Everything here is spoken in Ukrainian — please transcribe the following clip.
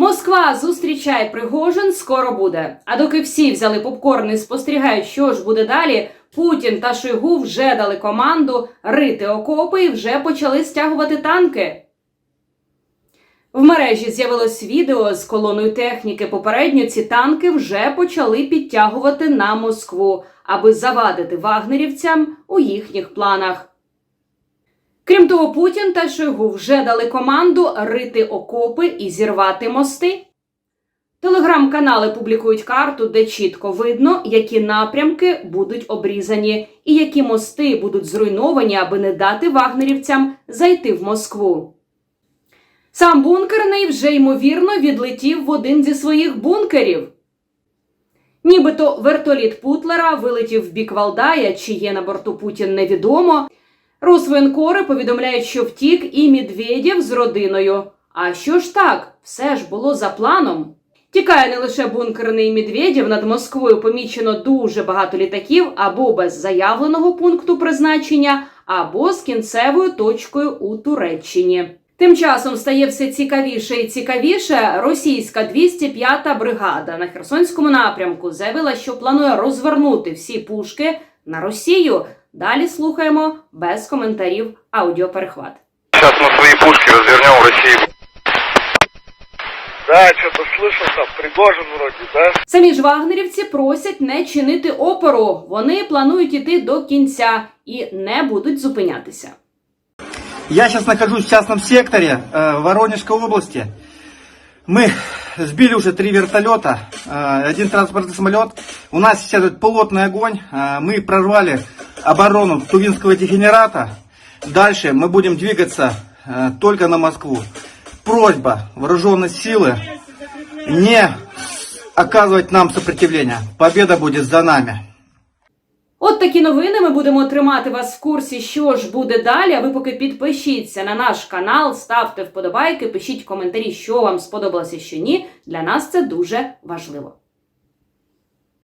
Москва зустрічає Пригожин скоро буде. А доки всі взяли попкорн і спостерігають, що ж буде далі, Путін та Шойгу вже дали команду рити окопи і вже почали стягувати танки. В мережі з'явилось відео з колоною техніки. Попередньо ці танки вже почали підтягувати на Москву, аби завадити вагнерівцям у їхніх планах. Крім того, Путін та Шойгу вже дали команду рити окопи і зірвати мости. Телеграм-канали публікують карту, де чітко видно, які напрямки будуть обрізані і які мости будуть зруйновані, аби не дати вагнерівцям зайти в Москву. Сам бункерний вже ймовірно відлетів в один зі своїх бункерів. Нібито вертоліт Путлера вилетів в бік Валдая, чи є на борту Путін невідомо. Росвоєнкори повідомляють, що втік і Медведєв з родиною. А що ж так? Все ж було за планом. Тікає не лише бункерний Медведєв, над Москвою помічено дуже багато літаків або без заявленого пункту призначення, або з кінцевою точкою у Туреччині. Тим часом стає все цікавіше і цікавіше. Російська 205-та бригада на Херсонському напрямку заявила, що планує розвернути всі пушки на Росію. Далі слухаємо без коментарів аудіоперехват. Сейчас мы свои пушки развернем в России. Да, что-то слышал там, Пригожин вроде, да? Самі ж вагнерівці просять не чинити опору. Вони планують іти до кінця і не будуть зупинятися. Я сейчас нахожусь в частном секторе э, Воронежской области. Мы сбили уже три вертолета, э, один транспортный самолет. У нас сейчас идет пилотный огонь. Э, мы прорвали оборону Тувинского дегенерата. Дальше мы будем двигаться э, только на Москву. Просьба вооруженной силы не оказывать нам сопротивление. Победа будет за нами. От такі новини. Ми будемо тримати вас в курсі, що ж буде далі. А ви поки підпишіться на наш канал, ставте вподобайки, пишіть коментарі, що вам сподобалося, що ні. Для нас це дуже важливо.